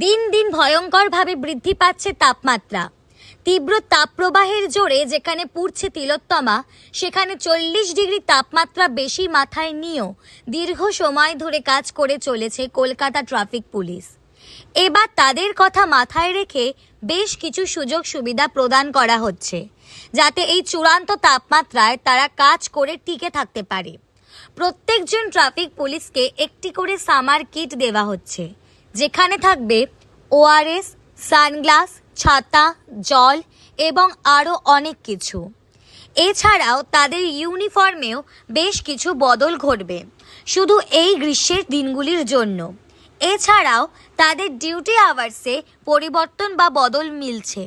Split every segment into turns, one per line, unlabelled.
দিন দিন ভয়ঙ্করভাবে বৃদ্ধি পাচ্ছে তাপমাত্রা। তীব্র তাপপ্রবাহের জোরে যেখানে পুড়ছে তিলোত্তমা, সেখানে চল্লিশ ডিগ্রি তাপমাত্রা বেশি মাথায় নিয়েও দীর্ঘ সময় ধরে কাজ করে চলেছে কলকাতা ট্রাফিক পুলিশ। এবার তাদের কথা মাথায় রেখে বেশ কিছু সুযোগ সুবিধা প্রদান করা হচ্ছে, যাতে এই চূড়ান্ত তাপমাত্রায় তারা কাজ করে টিকে থাকতে পারে। প্রত্যেকজন ট্রাফিক পুলিশকে একটি করে সামার কিট দেওয়া হচ্ছে। যেখানে থাকবে ওআরএস সানগ্লাস, ছাতা, জল এবং আরও অনেক কিছু। এছাড়াও তাদের ইউনিফর্মেও বেশ কিছু বদল ঘটবে, শুধু এই গ্রীষ্মের দিনগুলির জন্য। এছাড়াও তাদের ডিউটি আওয়ার্সে পরিবর্তন বা বদল মিলছে।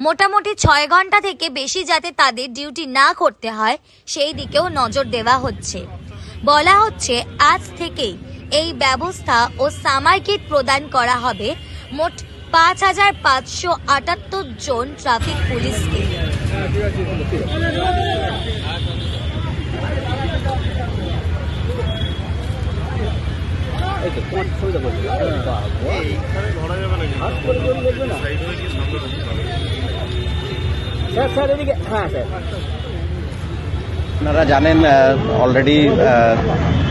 মোটামুটি ছয় ঘণ্টা থেকে বেশি যাতে তাদের ডিউটি না করতে হয়, সেই দিকেও নজর দেওয়া হচ্ছে। বলা হচ্ছে, আজ থেকেই এই ব্যবস্থা ও সামার কিট প্রদান করা হবে মোট পাঁচ হাজার পাঁচশো আটাত্তর জন ট্রাফিক পুলিশকে।
স্যার স্যার এদিকে হ্যাঁ স্যার।
আপনারা জানেন অলরেডি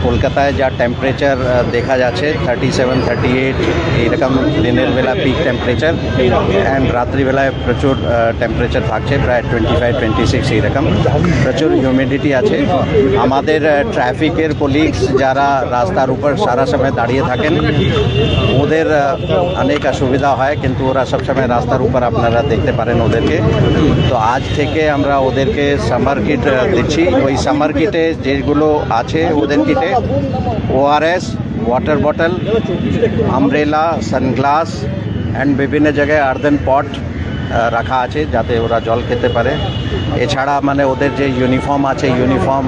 কলকাতায় যা টেম্পারেচার দেখা যাচ্ছে থার্টি সেভেন থার্টি এইট এইরকম দিনের বেলা পিক টেম্পারেচার অ্যান্ড রাত্রিবেলায় প্রচুর টেম্পারেচার থাকছে, প্রায় টোয়েন্টি ফাইভ টোয়েন্টি সিক্স এইরকম। প্রচুর হিউমিডিটি আছে। আমাদের ট্রাফিকের কলিগস যারা রাস্তার উপর সারা সময় দাঁড়িয়ে থাকেন, ওদের অনেক অসুবিধা হয়, কিন্তু ওরা সবসময় রাস্তার উপর আপনারা দেখতে পারেন ওদেরকে। তো আজ থেকে আমরা ওদেরকে সামার কিট দিচ্ছি। ওই সামার কিটে যেগুলো আছে ওদের কিটে ORS water bottle umbrella sunglass and বিভিন্ন জায়গায় আর্দেন পট রাখা আছে যাতে ওরা জল খেতে পারে। এছাড়া মানে ওদের যে ইউনিফর্ম আছে ইউনিফর্ম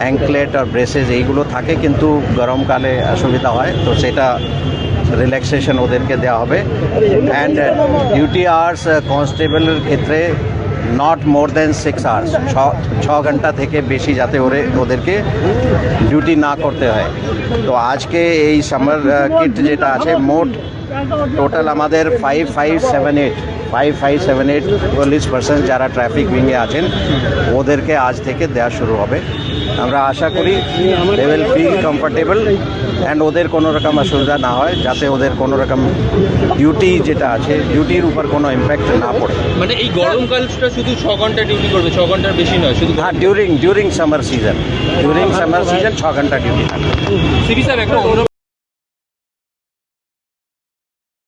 অ্যাঙ্কলেট আর ব্রেসেস এইগুলো থাকে কিন্তু গরমকালে অসুবিধা হয়, তো সেটা রিল্যাক্সেশন ওদেরকে দেওয়া হবে। অ্যান্ড ডিউটি আওয়ার্স কনস্টেবলের ক্ষেত্রে not more than six hours ছ ঘণ্টা থেকে বেশি যাতে ওরে, ওদেরকে ডিউটি না করতে হয়। তো আজকে এই সামার কিট যেটা আছে, মোট টোটাল আমাদের five five seven eight five five seven eight চল্লিশ পার্সেন্ট যারা ট্রাফিক উইংয়ে আছেন ওদেরকে আজ থেকে দেওয়া শুরু হবে। আমরা আশা করি they will feel comfortable and ওদের কোনো রকম অসুবিধা না হয় যাতে ওদের কোনো রকম ডিউটি যেটা আছে ডিউটির উপর কোনো ইম্প্যাক্ট না পড়ে।
মানে এই গরমকালটা শুধু ছ ঘণ্টা ডিউটি করবে ছ ঘণ্টার বেশি নয় শুধু
হ্যাঁ during during summer season during summer season ছ ঘণ্টা ডিউটি থাকবে